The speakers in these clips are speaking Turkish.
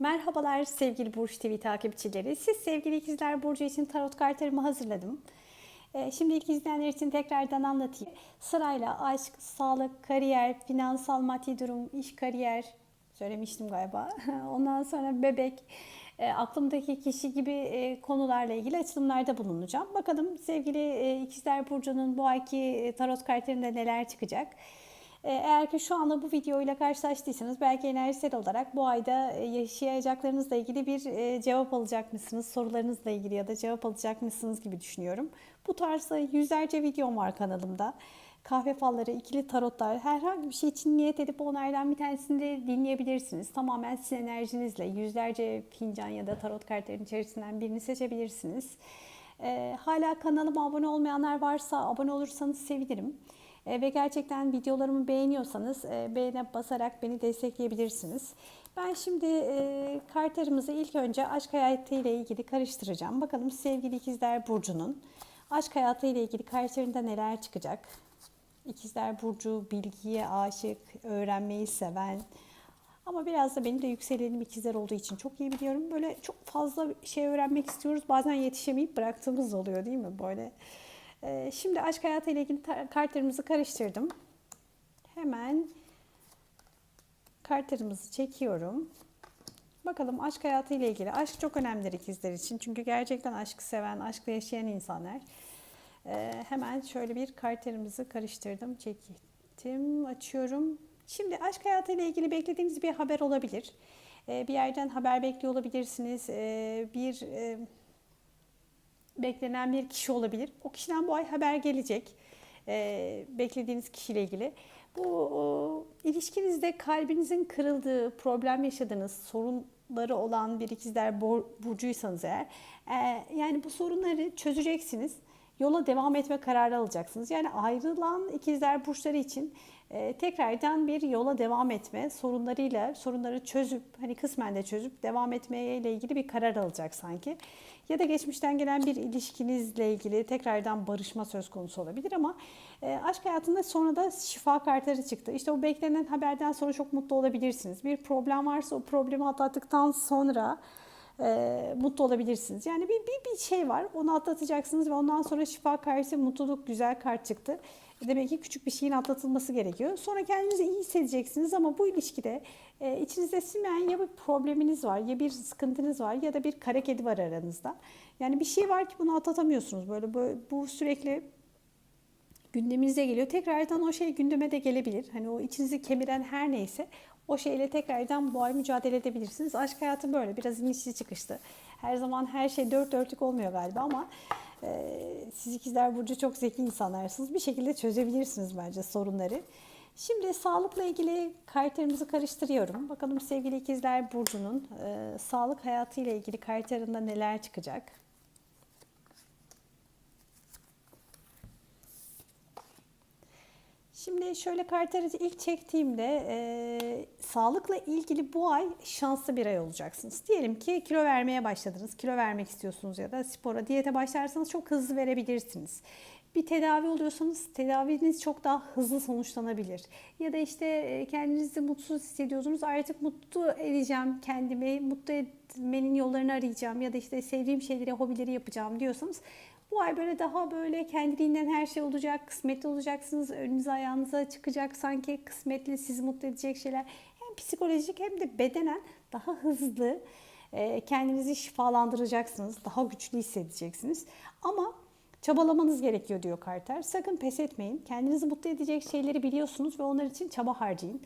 Merhabalar sevgili Burç TV takipçileri. Siz sevgili ikizler Burcu için tarot kartlarımı hazırladım. Ee, Şimdi ilk izleyenler için tekrardan anlatayım. Sırayla aşk, sağlık, kariyer, finansal maddi durum, iş, kariyer söylemiştim galiba. Ondan sonra bebek, e, aklımdaki kişi gibi e, konularla ilgili açılımlarda bulunacağım. Bakalım sevgili e, ikizler Burcu'nun bu ayki tarot kartlarında neler çıkacak. Ee, Eğer ki şu anda bu videoyla karşılaştıysanız belki enerjisel olarak bu ayda e, yaşayacaklarınızla ilgili bir e, cevap alacak mısınız? Sorularınızla ilgili ya da cevap alacak mısınız gibi düşünüyorum. Bu tarzda yüzlerce videom var kanalımda. Kahve falları, ikili tarotlar, herhangi bir şey için niyet edip onlardan bir tanesini de dinleyebilirsiniz. Tamamen sizin enerjinizle yüzlerce fincan ya da tarot kartlarının içerisinden birini seçebilirsiniz. Ee, hala kanalıma abone olmayanlar varsa abone olursanız sevinirim. E, ve gerçekten videolarımı beğeniyorsanız e, beğene basarak beni destekleyebilirsiniz. Ben şimdi e, kartlarımızı ilk önce aşk hayatı ile ilgili karıştıracağım. Bakalım sevgili ikizler Burcu'nun aşk hayatı ile ilgili kartlarında neler çıkacak? İkizler Burcu bilgiye aşık, öğrenmeyi seven, ama biraz da benim de yükselenim ikizler olduğu için çok iyi biliyorum. Böyle çok fazla şey öğrenmek istiyoruz. Bazen yetişemeyip bıraktığımız oluyor değil mi? Böyle ee, Şimdi aşk hayatıyla ilgili ta- kartlarımızı karıştırdım. Hemen kartlarımızı çekiyorum. Bakalım aşk hayatıyla ilgili. Aşk çok önemlidir ikizler için. Çünkü gerçekten aşkı seven, aşkla yaşayan insanlar. Ee, hemen şöyle bir kartlarımızı karıştırdım, çektim, açıyorum. Şimdi aşk hayatıyla ilgili beklediğiniz bir haber olabilir. Ee, bir yerden haber bekliyor olabilirsiniz. Bir e, beklenen bir kişi olabilir. O kişiden bu ay haber gelecek. Ee, beklediğiniz kişiyle ilgili. Bu o, ilişkinizde kalbinizin kırıldığı, problem yaşadığınız, sorunları olan bir ikizler burcuysanız eğer, e, yani bu sorunları çözeceksiniz. Yola devam etme kararı alacaksınız. Yani ayrılan ikizler burçları için e, tekrardan bir yola devam etme, sorunlarıyla sorunları çözüp hani kısmen de çözüp devam etmeye ile ilgili bir karar alacak sanki. Ya da geçmişten gelen bir ilişkinizle ilgili tekrardan barışma söz konusu olabilir ama e, aşk hayatında sonra da şifa kartları çıktı. İşte o beklenen haberden sonra çok mutlu olabilirsiniz. Bir problem varsa o problemi atlattıktan sonra e, mutlu olabilirsiniz. Yani bir, bir, bir şey var onu atlatacaksınız ve ondan sonra şifa kartı mutluluk güzel kart çıktı. Demek ki küçük bir şeyin atlatılması gerekiyor. Sonra kendinizi iyi hissedeceksiniz ama bu ilişkide e, içinizde sinmeyen ya bir probleminiz var ya bir sıkıntınız var ya da bir kara kedi var aranızda. Yani bir şey var ki bunu atlatamıyorsunuz. Böyle, böyle bu sürekli gündeminize geliyor. Tekrardan o şey gündeme de gelebilir. Hani o içinizi kemiren her neyse o şeyle tekrardan bu ay mücadele edebilirsiniz. Aşk hayatı böyle biraz inişli çıkıştı. Her zaman her şey dört dörtlük olmuyor galiba ama siz ikizler burcu çok zeki insanlarsınız. Bir şekilde çözebilirsiniz bence sorunları. Şimdi sağlıkla ilgili kartlarımızı karıştırıyorum. Bakalım sevgili ikizler burcunun e, sağlık hayatıyla ilgili kartlarında neler çıkacak. Şimdi şöyle kartları ilk çektiğimde e, sağlıkla ilgili bu ay şanslı bir ay olacaksınız. Diyelim ki kilo vermeye başladınız, kilo vermek istiyorsunuz ya da spora, diyete başlarsanız çok hızlı verebilirsiniz. Bir tedavi oluyorsanız tedaviniz çok daha hızlı sonuçlanabilir. Ya da işte e, kendinizi mutsuz hissediyorsunuz artık mutlu edeceğim kendimi, mutlu etmenin yollarını arayacağım ya da işte sevdiğim şeyleri, hobileri yapacağım diyorsanız bu ay böyle daha böyle kendiliğinden her şey olacak, kısmetli olacaksınız, önünüze ayağınıza çıkacak sanki kısmetli, sizi mutlu edecek şeyler. Hem psikolojik hem de bedenen daha hızlı e, kendinizi şifalandıracaksınız, daha güçlü hissedeceksiniz. Ama çabalamanız gerekiyor diyor Carter. Sakın pes etmeyin. Kendinizi mutlu edecek şeyleri biliyorsunuz ve onlar için çaba harcayın.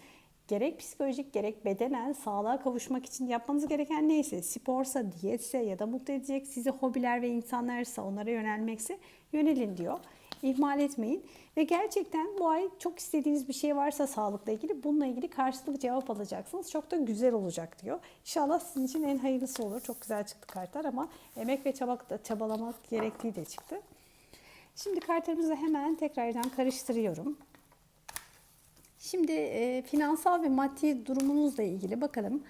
Gerek psikolojik gerek bedenen sağlığa kavuşmak için yapmanız gereken neyse sporsa, diyetse ya da mutlu edecek sizi hobiler ve insanlarsa onlara yönelmekse yönelin diyor. İhmal etmeyin ve gerçekten bu ay çok istediğiniz bir şey varsa sağlıkla ilgili bununla ilgili karşılıklı cevap alacaksınız. Çok da güzel olacak diyor. İnşallah sizin için en hayırlısı olur. Çok güzel çıktı kartlar ama emek ve çaba, çabalamak gerektiği de çıktı. Şimdi kartlarımızı hemen tekrardan karıştırıyorum. Şimdi e, finansal ve maddi durumunuzla ilgili bakalım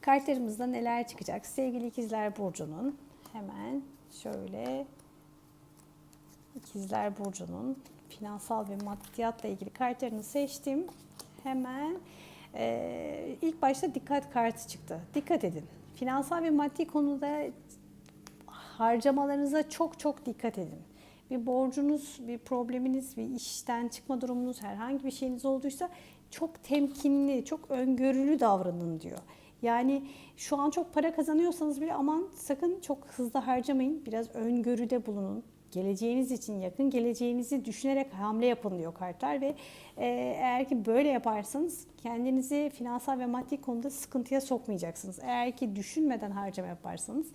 kartlarımızda neler çıkacak. Sevgili ikizler Burcu'nun hemen şöyle ikizler Burcu'nun finansal ve maddiyatla ilgili kartlarını seçtim. Hemen Ee, ilk başta dikkat kartı çıktı. Dikkat edin. Finansal ve maddi konuda harcamalarınıza çok çok dikkat edin. Bir borcunuz, bir probleminiz, bir işten çıkma durumunuz, herhangi bir şeyiniz olduysa çok temkinli, çok öngörülü davranın diyor. Yani şu an çok para kazanıyorsanız bile aman sakın çok hızlı harcamayın. Biraz öngörüde bulunun. Geleceğiniz için yakın geleceğinizi düşünerek hamle yapın diyor kartlar ve e, eğer ki böyle yaparsanız kendinizi finansal ve maddi konuda sıkıntıya sokmayacaksınız. Eğer ki düşünmeden harcama yaparsanız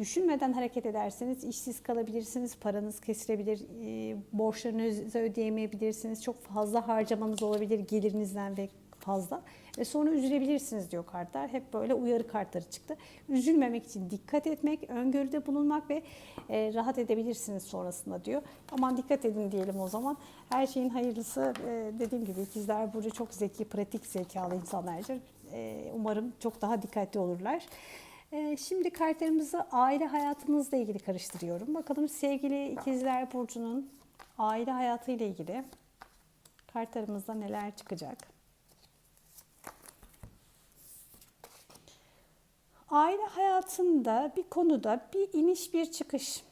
Düşünmeden hareket ederseniz işsiz kalabilirsiniz, paranız kesilebilir, e, borçlarınızı ödeyemeyebilirsiniz, çok fazla harcamanız olabilir gelirinizden ve fazla. Ve sonra üzülebilirsiniz diyor kartlar. Hep böyle uyarı kartları çıktı. Üzülmemek için dikkat etmek, öngörüde bulunmak ve e, rahat edebilirsiniz sonrasında diyor. Aman dikkat edin diyelim o zaman. Her şeyin hayırlısı e, dediğim gibi ikizler burcu çok zeki, pratik zekalı insanlardır. E, umarım çok daha dikkatli olurlar. Ee, Şimdi kartlarımızı aile hayatınızla ilgili karıştırıyorum. Bakalım sevgili ikizler burcunun aile hayatıyla ilgili kartlarımızda neler çıkacak. Aile hayatında bir konuda bir iniş bir çıkış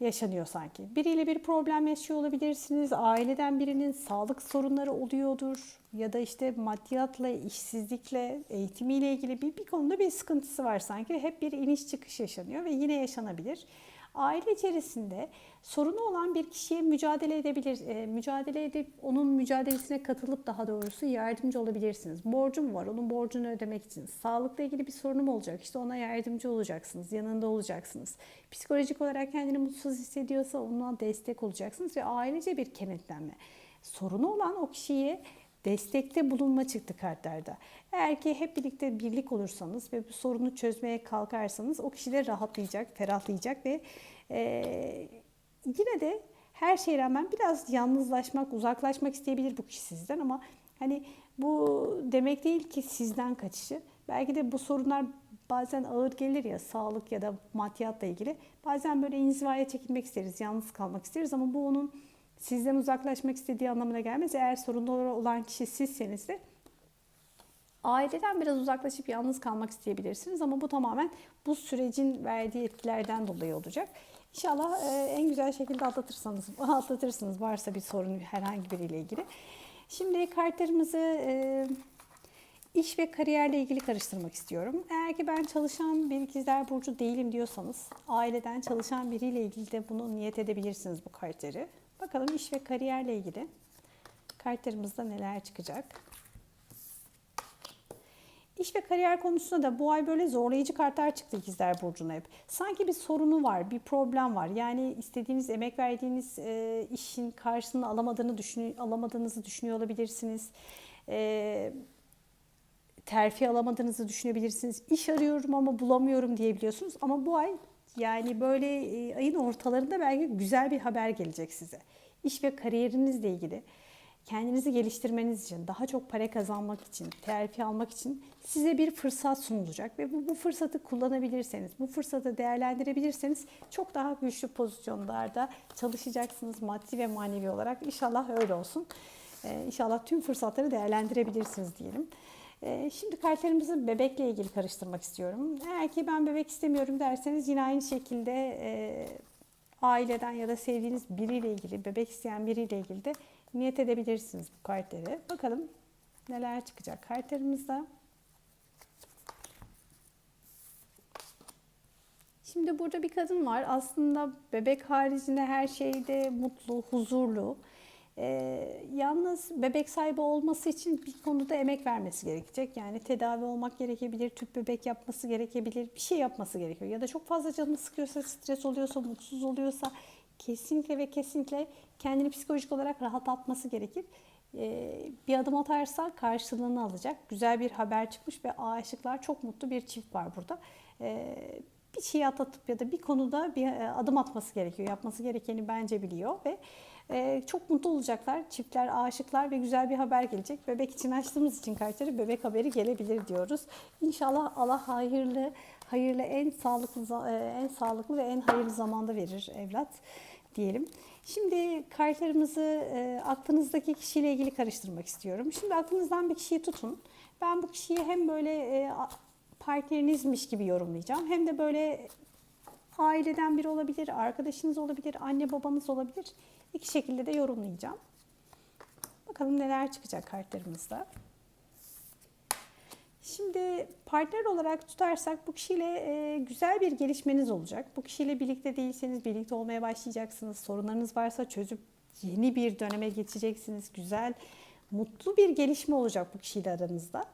yaşanıyor sanki. Biriyle bir problem yaşıyor olabilirsiniz. Aileden birinin sağlık sorunları oluyordur. Ya da işte maddiyatla, işsizlikle, eğitimiyle ilgili bir, bir konuda bir sıkıntısı var sanki. Hep bir iniş çıkış yaşanıyor ve yine yaşanabilir. Aile içerisinde sorunu olan bir kişiye mücadele edebilir, e, mücadele edip onun mücadelesine katılıp daha doğrusu yardımcı olabilirsiniz. Borcum var, onun borcunu ödemek için. Sağlıkla ilgili bir sorunum olacak, işte ona yardımcı olacaksınız, yanında olacaksınız. Psikolojik olarak kendini mutsuz hissediyorsa ona destek olacaksınız ve ailece bir kenetlenme. Sorunu olan o kişiye destekte bulunma çıktı kartlarda. Eğer ki hep birlikte birlik olursanız ve bu sorunu çözmeye kalkarsanız o kişi de rahatlayacak, ferahlayacak ve e, yine de her şeye rağmen biraz yalnızlaşmak, uzaklaşmak isteyebilir bu kişi sizden ama hani bu demek değil ki sizden kaçışı. Belki de bu sorunlar bazen ağır gelir ya sağlık ya da maddiyatla ilgili. Bazen böyle inzivaya çekilmek isteriz, yalnız kalmak isteriz ama bu onun sizden uzaklaşmak istediği anlamına gelmez. Eğer sorunlu olan kişi sizseniz de aileden biraz uzaklaşıp yalnız kalmak isteyebilirsiniz ama bu tamamen bu sürecin verdiği etkilerden dolayı olacak. İnşallah e, en güzel şekilde atlatırsanız, atlatırsınız varsa bir sorun herhangi biriyle ilgili. Şimdi kartlarımızı e, iş ve kariyerle ilgili karıştırmak istiyorum. Eğer ki ben çalışan bir ikizler burcu değilim diyorsanız aileden çalışan biriyle ilgili de bunu niyet edebilirsiniz bu kartları. Bakalım iş ve kariyerle ilgili kartlarımızda neler çıkacak. İş ve kariyer konusunda da bu ay böyle zorlayıcı kartlar çıktı ikizler burcuna hep. Sanki bir sorunu var, bir problem var. Yani istediğiniz, emek verdiğiniz e, işin karşılığını alamadığını düşün, alamadığınızı düşünüyor olabilirsiniz. E, terfi alamadığınızı düşünebilirsiniz. İş arıyorum ama bulamıyorum diyebiliyorsunuz. Ama bu ay yani böyle ayın ortalarında belki güzel bir haber gelecek size. İş ve kariyerinizle ilgili kendinizi geliştirmeniz için, daha çok para kazanmak için, terfi almak için size bir fırsat sunulacak ve bu, bu fırsatı kullanabilirseniz, bu fırsatı değerlendirebilirseniz çok daha güçlü pozisyonlarda çalışacaksınız maddi ve manevi olarak. İnşallah öyle olsun. Ee, inşallah tüm fırsatları değerlendirebilirsiniz diyelim. Ee, şimdi kartlarımızı bebekle ilgili karıştırmak istiyorum. Eğer ki ben bebek istemiyorum derseniz yine aynı şekilde e, aileden ya da sevdiğiniz biriyle ilgili, bebek isteyen biriyle ilgili de niyet edebilirsiniz bu kartları. Bakalım neler çıkacak kartlarımızda. Şimdi burada bir kadın var. Aslında bebek haricinde her şeyde mutlu, huzurlu. Ee, yalnız bebek sahibi olması için bir konuda emek vermesi gerekecek. Yani tedavi olmak gerekebilir, tüp bebek yapması gerekebilir, bir şey yapması gerekiyor. Ya da çok fazla canını sıkıyorsa, stres oluyorsa, mutsuz oluyorsa kesinlikle ve kesinlikle kendini psikolojik olarak rahatlatması gerekir. Ee, bir adım atarsa karşılığını alacak. Güzel bir haber çıkmış ve aşıklar çok mutlu bir çift var burada. Ee, bir şeyi atlatıp ya da bir konuda bir e, adım atması gerekiyor. Yapması gerekeni bence biliyor ve ee, çok mutlu olacaklar. Çiftler, aşıklar ve güzel bir haber gelecek. Bebek için açtığımız için kartları bebek haberi gelebilir diyoruz. İnşallah Allah hayırlı, hayırlı en sağlıklı e, en sağlıklı ve en hayırlı zamanda verir evlat diyelim. Şimdi kartlarımızı e, aklınızdaki kişiyle ilgili karıştırmak istiyorum. Şimdi aklınızdan bir kişiyi tutun Ben bu kişiyi hem böyle e, partnerinizmiş gibi yorumlayacağım hem de böyle aileden biri olabilir, arkadaşınız olabilir, anne babanız olabilir. İki şekilde de yorumlayacağım. Bakalım neler çıkacak kartlarımızda. Şimdi partner olarak tutarsak bu kişiyle e, güzel bir gelişmeniz olacak. Bu kişiyle birlikte değilseniz birlikte olmaya başlayacaksınız. Sorunlarınız varsa çözüp yeni bir döneme geçeceksiniz. Güzel, mutlu bir gelişme olacak bu kişiyle aranızda.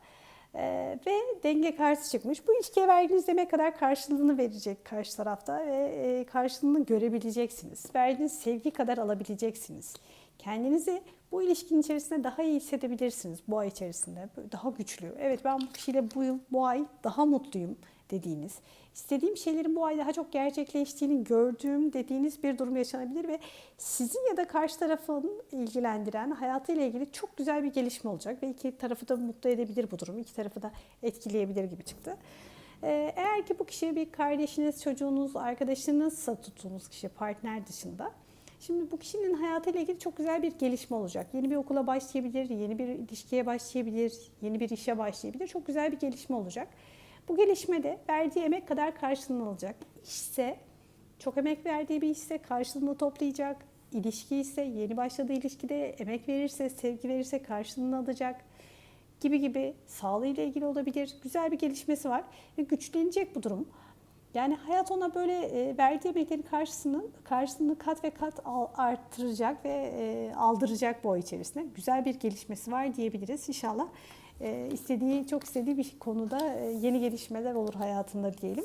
E, ve denge kartı çıkmış. Bu ilişkiye verdiğiniz emek kadar karşılığını verecek karşı tarafta ve e, karşılığını görebileceksiniz. Verdiğiniz sevgi kadar alabileceksiniz. Kendinizi bu ilişkinin içerisinde daha iyi hissedebilirsiniz bu ay içerisinde. Daha güçlü. Evet ben bu kişiyle bu yıl, bu ay daha mutluyum dediğiniz, istediğim şeylerin bu ay daha çok gerçekleştiğini gördüğüm dediğiniz bir durum yaşanabilir ve sizin ya da karşı tarafın ilgilendiren hayatıyla ilgili çok güzel bir gelişme olacak ve iki tarafı da mutlu edebilir bu durum. iki tarafı da etkileyebilir gibi çıktı. Ee, Eğer ki bu kişi bir kardeşiniz, çocuğunuz, arkadaşınızsa tuttuğunuz kişi partner dışında Şimdi bu kişinin hayatıyla ilgili çok güzel bir gelişme olacak. Yeni bir okula başlayabilir, yeni bir ilişkiye başlayabilir, yeni bir işe başlayabilir. Çok güzel bir gelişme olacak. Bu gelişmede verdiği emek kadar karşılığını alacak. İşse çok emek verdiği bir işse karşılığını toplayacak. İlişki ise yeni başladığı ilişkide emek verirse, sevgi verirse karşılığını alacak gibi gibi sağlığıyla ilgili olabilir. Güzel bir gelişmesi var ve güçlenecek bu durum. Yani hayat ona böyle e, verdiği emeklerin karşısını, karşılığını kat ve kat arttıracak ve e, aldıracak bu ay içerisinde. Güzel bir gelişmesi var diyebiliriz. İnşallah e, istediği, çok istediği bir konuda e, yeni gelişmeler olur hayatında diyelim.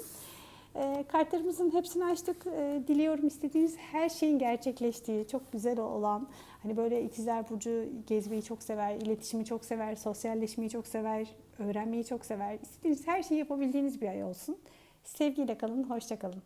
E, kartlarımızın hepsini açtık. E, diliyorum istediğiniz her şeyin gerçekleştiği, çok güzel olan, hani böyle ikizler burcu gezmeyi çok sever, iletişimi çok sever, sosyalleşmeyi çok sever, öğrenmeyi çok sever. İstediğiniz her şeyi yapabildiğiniz bir ay olsun. Sevgiyle kalın, hoşça kalın.